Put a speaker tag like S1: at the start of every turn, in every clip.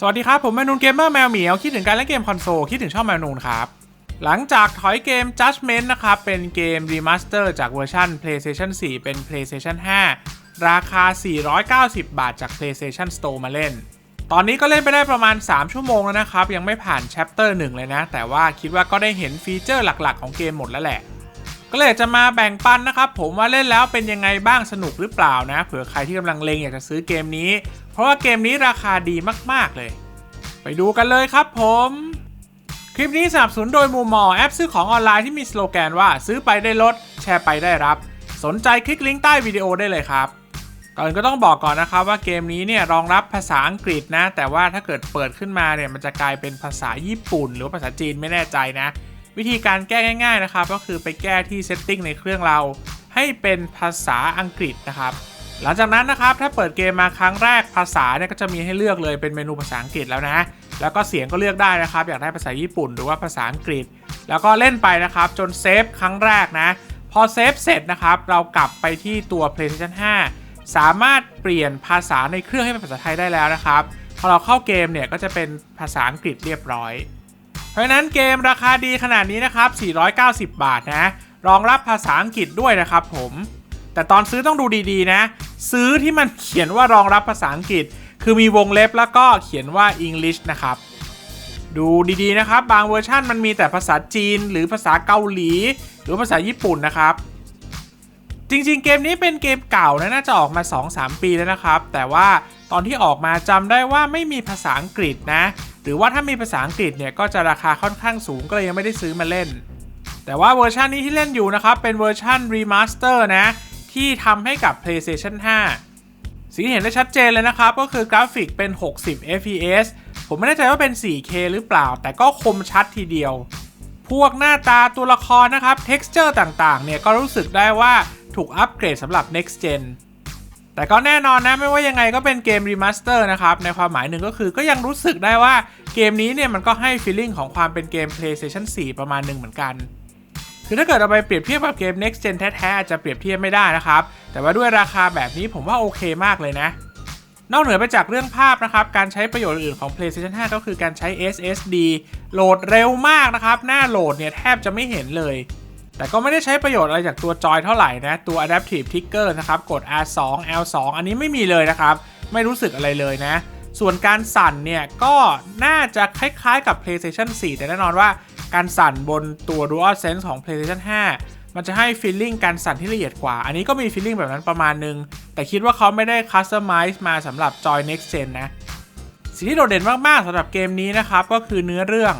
S1: สวัสดีครับ ผมแมนูนเกมเมอร์แมวเหมียว คิดถึงการเล่นเกมคอนโซล คิดถึงช่องแมนูนครับ หลังจากถอยเกม Judgment นะครับ เป็นเกมรีมาสเตอร์จากเวอร์ชัน PlayStation 4 เป็น PlayStation 5 ราคา 490 บาทจาก PlayStation Store มาเล่น ตอนนี้ก็เล่นไปได้ประมาณ 3 ชั่วโมงแล้วนะครับ ยังไม่ผ่าน Chapter 1 เลยนะ แต่ว่าคิดว่าก็ได้เห็นฟีเจอร์หลักๆ ของเกมหมดแล้วแหละ ก็เลยจะมาแบ่งปันนะครับ ผมว่าเล่นแล้วเป็นยังไงบ้างสนุกหรือเปล่านะเผื่อใครที่กำลังเลงอยากจะซื้อเกมนี้ เพราะว่าเกมนี้ราคาดีมากๆเลย ไปดูกันเลยครับผม คลิปนี้สนับสนุนโดยมูมอแอปซื้อของออนไลน์ที่มีสโลแกนว่าซื้อไปได้ลดแชร์ไปได้รับ สนใจคลิกลิงก์ใต้วิดีโอได้เลยครับก่อนก็ต้องบอกก่อนนะครับว่าเกมนี้เนี่ยรองรับภาษาอังกฤษนะ แต่ว่าถ้าเกิดเปิดขึ้นมาเนี่ยมันจะกลายเป็นภาษาญี่ปุ่น หรือภาษาจีนไม่แน่ใจนะ วิธีการแก้ง่ายๆนะครับ ก็คือไปแก้ที่ setting ในเครื่องเรา ให้เป็นภาษาอังกฤษนะครับ หลังจากนั้นนะครับถ้าเปิดเกมมาครั้งแรกภาษาเนี่ยก็จะมีให้เลือกเลยเป็นเมนูภาษาอังกฤษแล้วนะแล้วก็เสียงก็เลือกได้นะครับ อยากได้ภาษาญี่ปุ่นหรือว่าภาษาอังกฤษ แล้วก็เล่นไปนะครับ จนเซฟครั้งแรกนะ พอเซฟเสร็จนะครับ เรากลับไปที่ตัว PlayStation 5 สามารถเปลี่ยนภาษาในเครื่องให้เป็นภาษาไทยได้แล้วนะครับ พอเราเข้าเกมเนี่ยก็จะเป็นภาษาอังกฤษเรียบร้อย เพราะนั้นเกมราคาดีขนาดนี้นะครับ 490 บาทนะ รองรับภาษาอังกฤษด้วยนะครับผม แต่ตอนซื้อต้องดูดีๆนะ ซื้อที่มันเขียนว่ารองรับภาษาอังกฤษ คือมีวงเล็บแล้วก็เขียนว่า English นะครับ ดูดีๆนะครับ บางเวอร์ชันมันมีแต่ภาษาจีน หรือภาษาเกาหลี หรือภาษาญี่ปุ่นนะครับ จริงๆ เกมนี้เป็นเกมเก่านะน่าจะออกมา 2-3 ปีแล้วนะครับ แต่ว่าตอนที่ออกมาจำได้ว่าไม่มีภาษาอังกฤษนะ หรือว่าถ้ามีภาษาอังกฤษเนี่ยก็จะราคาค่อนข้างสูงก็เลยยังไม่ได้ซื้อมาเล่น แต่ว่าเวอร์ชันนี้ที่เล่นอยู่นะครับเป็นเวอร์ชันรีมาสเตอร์นะ ที่ทำให้กับ PlayStation 5สิ่งที่เห็นได้ชัดเจนเลยนะครับ ก็คือกราฟิกเป็น 60 fps ผมไม่แน่ใจว่าเป็น 4K หรือเปล่า แต่ก็คมชัดทีเดียว พวกหน้าตาตัวละครนะครับ texture ต่างๆ เนี่ยก็รู้สึกได้ว่าถูกอัปเกรดสำหรับ next gen แต่ก็แน่นอนนะไม่ว่ายังไงก็เป็นเกมรีมาสเตอร์นะครับ ในความหมายหนึ่งก็คือก็ยังรู้สึกได้ว่าเกมนี้เนี่ยมันก็ให้ feeling ของความเป็นเกม PlayStation 4 ประมาณหนึ่งเหมือนกัน คือถ้าเกิดเอาไปเปรียบเทียบกับเกม next gen แท้ๆอาจจะเปรียบเทียบไม่ได้นะครับ แต่ว่าด้วยราคาแบบนี้ผมว่าโอเคมากเลยนะ นอกเหนือไปจากเรื่องภาพนะครับ การใช้ประโยชน์อื่นของ PlayStation 5 ก็คือการใช้ SSD โหลดเร็วมากนะครับ หน้าโหลดเนี่ยแทบจะไม่เห็นเลย แต่ก็ไม่ได้ใช้ประโยชน์อะไรจากตัวจอยเท่าไหร่นะ ตัว Adaptive Trigger นะครับ กด R2 L2 อันนี้ไม่มีเลยนะครับ ไม่รู้สึกอะไรเลยนะ ส่วนการสั่นเนี่ย ก็น่าจะคล้ายๆกับ PlayStation 4 แต่แน่นอนว่าการสั่นบนตัว DualSense ของ PlayStation 5 มันจะให้ feeling การสั่นที่ละเอียดกว่า อันนี้ก็มี feeling แบบนั้นประมาณนึง แต่คิดว่าเขาไม่ได้ customize มาสำหรับจอย next gen นะ สิ่งที่โดดเด่นมากๆสำหรับเกมนี้นะครับ ก็คือเนื้อเรื่อง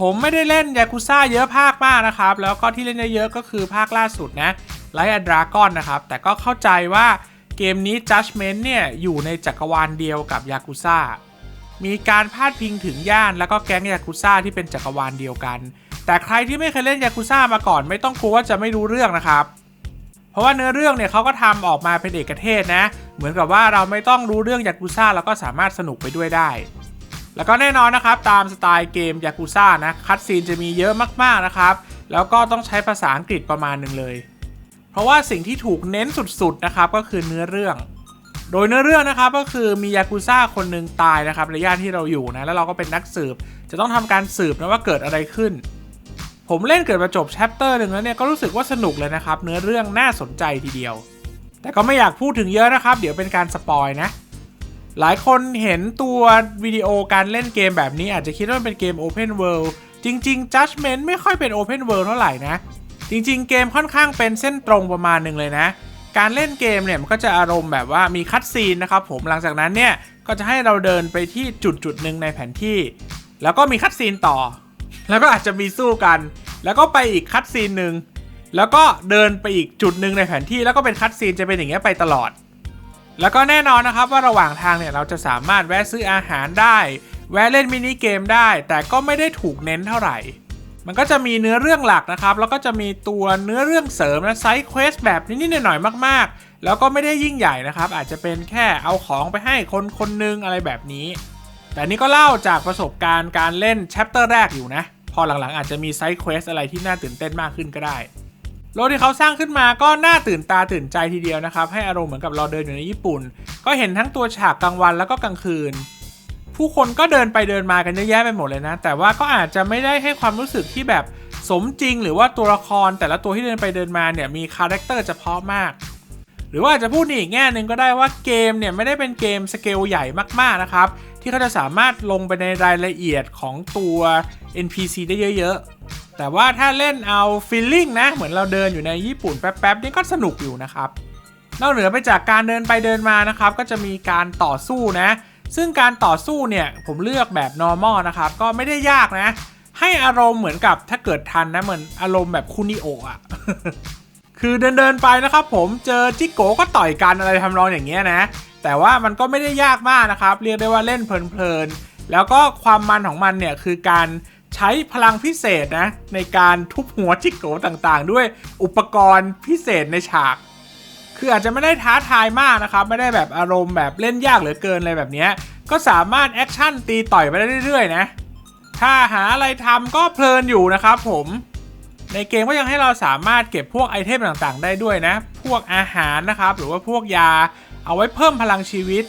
S1: ผมไม่ได้เล่นยากุซ่าเยอะภาคมากนะครับ แล้วก็ที่เล่นเยอะๆก็คือภาคล่าสุดนะไลท์ดราก้อนนะครับ แต่ก็เข้าใจว่าเกมนี้ Judgment เนี่ย อยู่ในจักรวาลเดียวกับยากุซ่ามีการพาดพิงถึงย่านแล้วก็แก๊งยากุซ่าที่เป็นจักรวาลเดียวกัน แต่ใครที่ไม่เคยเล่นยากุซ่ามาก่อนไม่ต้องกลัวว่าจะไม่รู้เรื่องนะครับ เพราะว่าเนื้อเรื่องเนี่ยเขาก็ทำออกมาเป็นเอกเทศนะ เหมือนกับว่าเราไม่ต้องรู้เรื่องยากุซ่าแล้วก็สามารถสนุกไปด้วยได้ แล้วก็แน่นอนนะครับ ตามสไตล์เกมยากุซ่านะ คัดซีนจะมีเยอะมากๆนะครับ แล้วก็ต้องใช้ภาษาอังกฤษประมาณหนึ่งเลย เพราะว่าสิ่งที่ถูกเน้นสุดๆนะครับก็คือเนื้อเรื่อง โดยเนื้อเรื่องนะครับก็คือมียากุซ่าคนหนึ่งตายนะครับในย่านที่เราอยู่นะแล้วเราก็เป็นนักสืบ จะต้องทำการสืบนะว่าเกิดอะไรขึ้น ผมเล่นเกิดมาจบแชปเตอร์หนึ่งแล้วเนี่ยก็รู้สึกว่าสนุกเลยนะครับเนื้อเรื่องน่าสนใจทีเดียว แต่ก็ไม่อยากพูดถึงเยอะนะครับ เดี๋ยวเป็นการสปอยนะ หลายคนเห็นตัววิดีโอการเล่นเกมแบบนี้อาจจะคิดว่ามันเป็นเกม Open World จริง ๆ Judgment ไม่ค่อยเป็น Open World เท่าไหร่นะ จริง ๆ เกมค่อนข้างเป็นเส้นตรงประมาณหนึ่งเลยนะ การเล่นเกมเนี่ยมันก็จะอารมณ์แบบว่ามีคัดซีนนะครับผมหลังจากนั้นเนี่ยก็จะให้เราเดินไปที่จุดจุดหนึ่งในแผนที่ แล้วก็มีคัดซีนต่อ แล้วก็อาจจะมีสู้กัน แล้วก็ไปอีกคัดซีนหนึ่งแล้วก็เดินไปอีกจุดหนึ่งในแผนที่แล้วก็เป็นคัดซีนจะเป็นอย่างเงี้ยไปตลอด แล้วก็แน่นอนนะครับว่าระหว่างทางเนี่ยเราจะสามารถแวะซื้ออาหารได้ แวะเล่นมินิเกมได้ แต่ก็ไม่ได้ถูกเน้นเท่าไหร่ มันก็จะมีเนื้อเรื่องหลักนะครับ แล้วก็จะมีตัวเนื้อเรื่องเสริมและไซด์เควสแบบนิดๆหน่อยๆมากๆ แล้วก็ไม่ได้ยิ่งใหญ่นะครับ อาจจะเป็นแค่เอาของไปให้คนคนหนึงอะไรแบบนี้ แต่นี่ก็เล่าจากประสบการณ์การเล่นแชปเตอร์แรกอยู่นะ พอหลังๆ อาจจะมีไซด์เควสอะไรที่น่าตื่นเต้นมากขึ้นก็ได้ โลที่เขาสร้างขึ้นมาก็น่าตื่นตาตื่นใจทีเดียวนะครับ ให้อารมณ์เหมือนกับเราเดินอยู่ในญี่ปุ่น ก็เห็นทั้งตัวฉากกลางวันแล้วก็กลางคืน ผู้คนก็เดินไปเดินมากันเยอะแยะไปหมดเลยนะ แต่ว่าก็อาจจะไม่ได้ให้ความรู้สึกที่แบบสมจริง หรือว่าตัวละครแต่ละตัวที่เดินไปเดินมาเนี่ยมีคาแรคเตอร์เฉพาะมาก หรือว่าจะพูดในอีกแง่หนึ่งก็ได้ว่าเกมเนี่ยไม่ได้เป็นเกมสเกลใหญ่มากๆนะครับที่เขาจะสามารถลงไปในรายละเอียดของตัว NPC ได้เยอะๆ แต่ว่าถ้าเล่นเอาฟีลลิ่งนะ เหมือนเราเดินอยู่ในญี่ปุ่นแป๊บๆนี่ก็สนุกอยู่นะครับ นอกเหนือไปจากการเดินไปเดินมานะครับ ก็จะมีการต่อสู้นะ ซึ่งการต่อสู้เนี่ยผมเลือกแบบ normal นะครับ ก็ไม่ได้ยากนะ ให้อารมณ์เหมือนกับถ้าเกิดทันนะเหมือนอารมณ์แบบคุนิโออะคือเดินเดินๆไปนะครับ ผมเจอจิโกก็ต่อยกันอะไรทำนองอย่างเงี้ยนะ แต่ว่ามันก็ไม่ได้ยากมากนะครับ เรียกได้ว่าเล่นเพลินๆแล้วก็ความมันของมันเนี่ยคือการ ใช้พลังพิเศษนะ ในการทุบหัวจิกโกต่างๆ ด้วยอุปกรณ์พิเศษในฉาก คืออาจจะไม่ได้ท้าทายมากนะครับ ไม่ได้แบบอารมณ์แบบเล่นยากเหลือเกินอะไรแบบนี้ก็สามารถแอคชั่นตีต่อยไปได้เรื่อยๆ นะ ถ้าหาอะไรทำก็เพลินอยู่นะครับผมในเกมก็ยังให้เราสามารถเก็บพวกไอเทมต่างๆ ได้ด้วยนะ พวกอาหารนะครับ หรือว่าพวกยาเอาไว้เพิ่มพลังชีวิต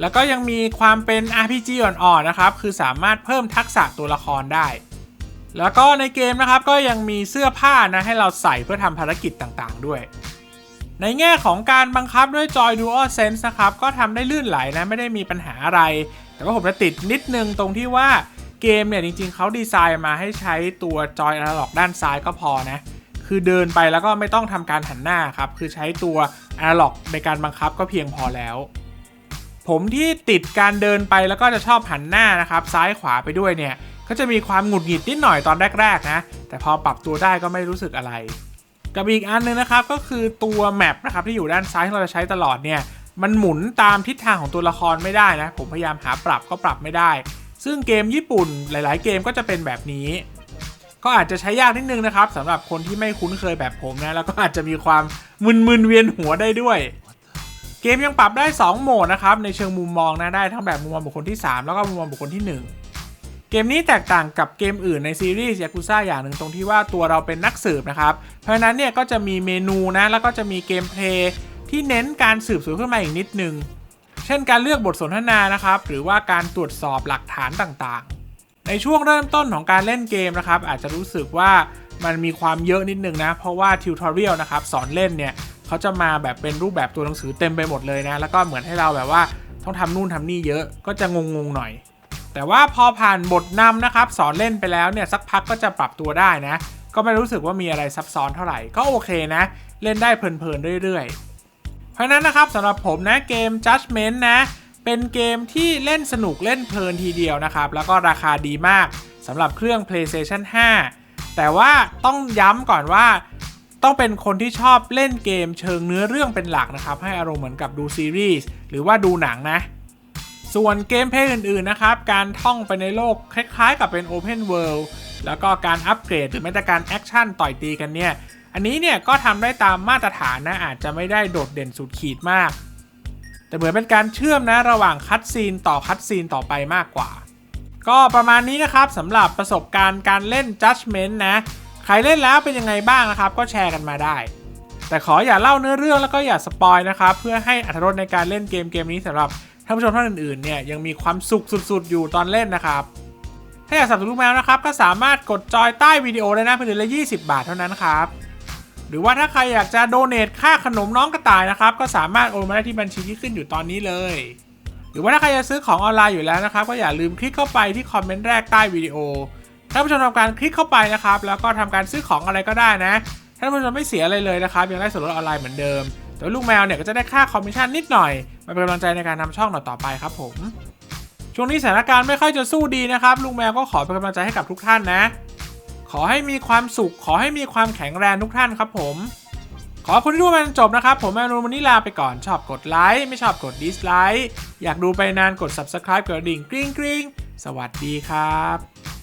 S1: แล้วก็ยังมีความเป็น RPG อ่อนๆนะครับ คือสามารถเพิ่มทักษะตัวละครได้ แล้วก็ในเกมนะครับก็ยังมีเสื้อผ้านะให้เราใส่เพื่อทำภารกิจต่างๆ ด้วย ในแง่ของการบังคับด้วยจอย Dual Sense นะครับ ก็ทำได้ลื่นไหลนะ ไม่ได้มีปัญหาอะไร แต่ว่าผมจะติดนิดนึงตรงที่ว่าเกมเนี่ยจริงๆ เขาดีไซน์มาให้ใช้ตัวจอยอนาล็อกด้านซ้ายก็พอนะ คือเดินไปแล้วก็ไม่ต้องทำการหันหน้าครับ คือใช้ตัวอนาล็อกในการบังคับก็เพียงพอแล้ว ผมที่ติดการเดินไปแล้วก็จะชอบหันหน้านะครับซ้ายขวาไปด้วยเนี่ย ก็จะมีความหงุดหงิดนิดหน่อยตอนแรกๆนะ แต่พอปรับตัวได้ก็ไม่รู้สึกอะไร กับอีกอันหนึงนะครับก็คือตัวแมปนะครับที่อยู่ด้านซ้ายที่เราจะใช้ตลอดเนี่ยมันหมุนตามทิศทางของตัวละครไม่ได้นะ ผมพยายามหาปรับก็ปรับไม่ได้ ซึ่งเกมญี่ปุ่นหลาย ๆ เกมก็จะเป็นแบบนี้ ก็อาจจะใช้ยากนิดนึงนะครับสำหรับคนที่ไม่คุ้นเคยแบบผมนะแล้วก็อาจจะมีความมึนๆเวียนหัวได้ด้วย เกมยังปรับได้ 2 โหมดนะครับ ในเชิงมุมมองนะได้ทั้งแบบมุมมองบุคคลที่ 3 แล้วก็มุมมองบุคคลที่ 1 เกมนี้แตกต่างกับเกมอื่นในซีรีส์ยากุซ่าอย่างหนึ่งตรงที่ว่าตัวเราเป็นนักสืบนะครับ เพราะฉะนั้นเนี่ยก็จะมีเมนูนะแล้วก็จะมีเกมเพลย์ที่เน้นการสืบสวนขึ้นมาอีกนิดนึง เช่นการเลือกบทสนทนานะครับ หรือว่าการตรวจสอบหลักฐานต่างๆ ในช่วงเริ่มต้นของการเล่นเกมนะครับอาจจะรู้สึกว่ามันมีความเยอะนิดนึงนะ เพราะว่าทิวทอเรียลนะครับสอนเล่นเนี่ย เขาจะมาแบบเป็นรูปแบบตัวหนังสือเต็มไปหมดเลยนะ แล้วก็เหมือนให้เราแบบว่าต้องทำนู่นทำนี่เยอะก็จะงงๆหน่อย แต่ว่าพอผ่านบทนำนะครับ สอนเล่นไปแล้วเนี่ยสักพักก็จะปรับตัวได้นะ ก็ไม่รู้สึกว่ามีอะไรซับซ้อนเท่าไหร่ก็โอเคนะ เล่นได้เพลินๆเรื่อยๆ เพราะฉะนั้นนะครับสำหรับผมนะเกม Judgment นะเป็นเกมที่เล่นสนุกเล่นเพลินทีเดียวนะครับ แล้วก็ราคาดีมากสำหรับเครื่อง PlayStation 5 แต่ว่าต้องย้ำก่อนว่า ต้องเป็นคนที่ชอบเล่นเกมเชิงเนื้อเรื่องเป็นหลักนะครับ ให้อารมณ์เหมือนกับดูซีรีส์หรือว่าดูหนังนะ ส่วนเกมเพลย์อื่นๆนะครับ การท่องไปในโลกคล้ายๆ กับเป็น Open World แล้วก็การอัปเกรดหรือแม้แต่การแอคชั่นต่อยตีกันเนี่ย อันนี้เนี่ยก็ทำได้ตามมาตรฐานนะอาจจะไม่ได้โดดเด่นสุดขีดมาก แต่เหมือนเป็นการเชื่อมนะระหว่างคัดซีนต่อคัดซีนต่อไปมากกว่า ก็ประมาณนี้นะครับสำหรับประสบการณ์การเล่น Judgment นะ ใครเล่นแล้วเป็นยังไงบ้างนะครับ ก็แชร์กันมาได้ แต่ขออย่าเล่าเนื้อเรื่องแล้วก็อย่าสปอยนะครับ เพื่อให้อรรถรสในการเล่นเกมเกมนี้สำหรับท่านผู้ชมท่านอื่นๆเนี่ยยังมีความสุขสุด ๆ อยู่ตอนเล่นนะครับ ถ้าอยากสนับสนุนลูกแมวนะครับ ก็สามารถกดจอยใต้วิดีโอได้นะเพียงเดือนละ 20 บาทเท่านั้นครับหรือว่าถ้าใครอยากจะโดเนทค่าขนมน้องกระต่ายนะครับ ก็สามารถโอนมาได้ที่บัญชีที่ขึ้นอยู่ตอนนี้เลย หรือว่าถ้าใครจะซื้อของออนไลน์อยู่แล้วนะครับ ก็อย่าลืมคลิกเข้าไปที่คอมเมนต์แรกใต้วิดีโอ ท่านผู้ชมทำการคลิกเข้าไปนะครับ แล้วก็ทำการซื้อของอะไรก็ได้นะ ท่านผู้ชมไม่เสียอะไรเลยนะครับ ยังได้ส่วนลดออนไลน์เหมือนเดิม แต่ลูกแมวเนี่ยก็จะได้ค่าคอมมิชชั่นนิดหน่อยมาเป็นกำลังใจในการทำช่องต่อไปครับผม ช่วงนี้สถานการณ์ไม่ค่อยจะสู้ดีนะครับลุงแมวก็ขอเป็นกำลังใจให้กับทุกท่านนะ ขอให้มีความสุข ขอให้มีความแข็งแรงทุกท่านครับผม ขอคุณที่ดูมาจนจบนะครับ ผมแมวนูนวันนี้ลาไปก่อน ชอบกดไลค์ ไม่ชอบกดดิสไลค์ อยากดูไปนานกด subscribe กดดิ่งกริ๊งกริ๊งสวัสดีครับ